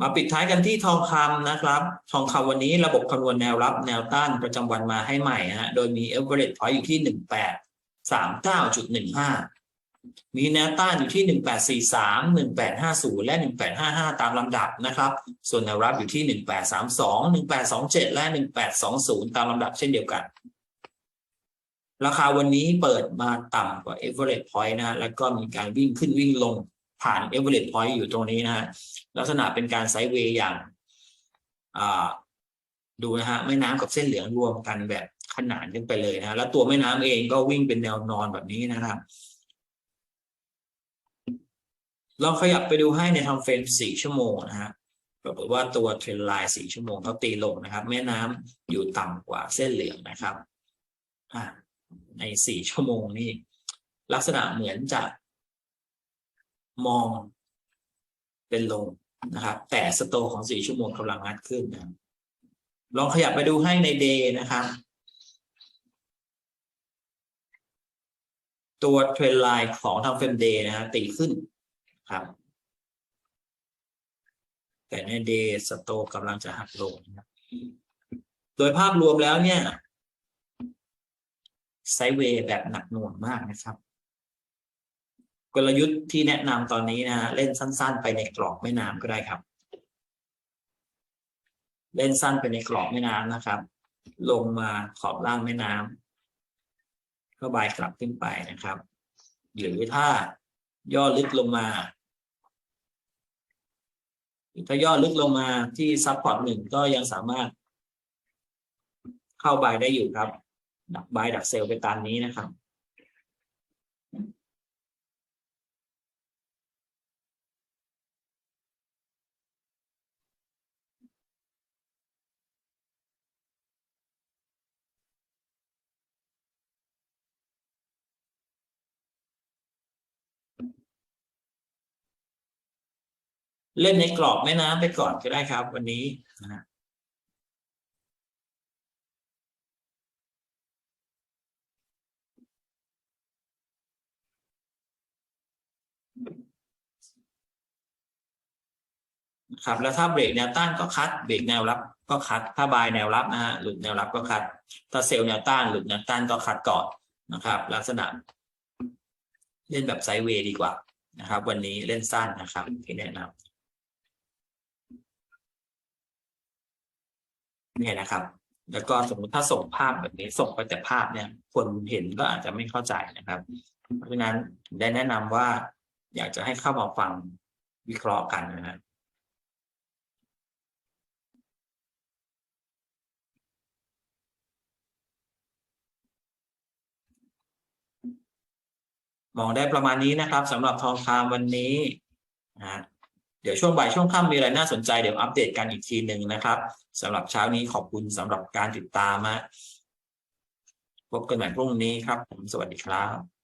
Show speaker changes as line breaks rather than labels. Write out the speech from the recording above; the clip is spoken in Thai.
มาปิดท้ายกันที่ทองคำนะครับ ทองคำวันนี้ระบบคำนวณแนวรับแนวต้านประจำวันมาให้ใหม่ฮะโดยมี average point อยู่ที่หนึ่งแปดสามเก้าจุดหนึ่งห้ามีแนวต้านอยู่ที่หนึ่งแปดสี่สามหนึ่งแปดห้าศูนย์และหนึ่งแปดห้าห้าตามลำดับนะครับ ส่วนแนวรับอยู่ที่หนึ่งแปดสามสองหนึ่งแปดสองเจ็ดและหนึ่งแปดสองศูนย์ตามลำดับเช่นเดียวกัน ราคาวันนี้เปิดมาต่ำกว่า average point นะ แล้วก็มีการวิ่งขึ้นวิ่งลง ผ่าน average point อยู่ตรงนี้นะฮะลักษณะเป็นการไซด์เวย์อย่างดูนะฮะแม่น้ำกับเส้นเหลืองรวมกันแบบขนานกันไปเลยนะฮะแล้วตัวแม่น้ำเองก็วิ่งเป็นแนวนอนแบบนี้นะครับลองขยับไปดูให้ในทำเฟรมสี่ชั่วโมงนะฮะปรากฏว่าตัวเทรนไลน์สี่ชั่วโมงเขาตีลงนะครับ แม่น้ำอยู่ต่ำกว่าเส้นเหลืองนะครับอ่าในสี่ชั่วโมงนี่ลักษณะเหมือนจะ มองเป็นลงนะครับ แต่สโตของสี่ชั่วโมงกำลังงัดขึ้นนะลองขยับไปดูให้ในเดย์นะครับ ตัวเทรนไลน์ของทางเฟมเดย์นะฮะตีขึ้นครับ แต่ในเดย์สโตกำลังจะหักลงนะโดยภาพรวมแล้วเนี่ยไซเวย์แบบหนักหน่วงมากนะครับ กลยุทธ์ที่แนะนำตอนนี้นะฮะเล่นสั้น ๆ ไปในกรอบแม่น้ำก็ได้ครับ เล่นสั้นไปในกรอบแม่น้ำนะครับ ลงมาขอบล่างแม่น้ำก็บายกลับขึ้นไปนะครับ หรือถ้าย่อลึกลงมาถ้าย่อลึกลงมาที่ซับพอร์ตหนึ่งก็ยังสามารถ เข้าบายได้อยู่ครับ ดักบายดักเซลไปตามนี้นะครับ เล่นในกรอบแม่น้ำไปก่อนก็ได้ครับ วันนี้นะครับแล้วถ้าเบรกแนวต้านก็คัดเบรกแนวรับก็คัดถ้าบายแนวรับนะฮะหลุดแนวรับก็คัด ถ้าเซลล์แนวต้านหลุดแนวต้านก็คัดก่อนนะครับ ลักษณะ เล่นแบบไซด์เวย์ดีกว่านะครับ วันนี้เล่นสั้นนะครับที่แนะนำ เนี่ยนะครับ แล้วก็สมมติถ้าส่งภาพแบบนี้ส่งไปแต่ภาพเนี่ย คนเห็นก็อาจจะไม่เข้าใจนะครับ เพราะฉะนั้นได้แนะนำว่าอยากจะให้เข้ามาฟังวิเคราะห์กันนะฮะมองได้ประมาณนี้นะครับสำหรับทองคำวันนี้นะฮะ เดี๋ยวช่วงบ่ายช่วงค่ำมีอะไรน่าสนใจเดี๋ยวอัปเดตกันอีกทีหนึ่งนะครับสำหรับเช้านี้ขอบคุณสำหรับการติดตามมาพบกันใหม่พรุ่งนี้ครับ ผมสวัสดีครับ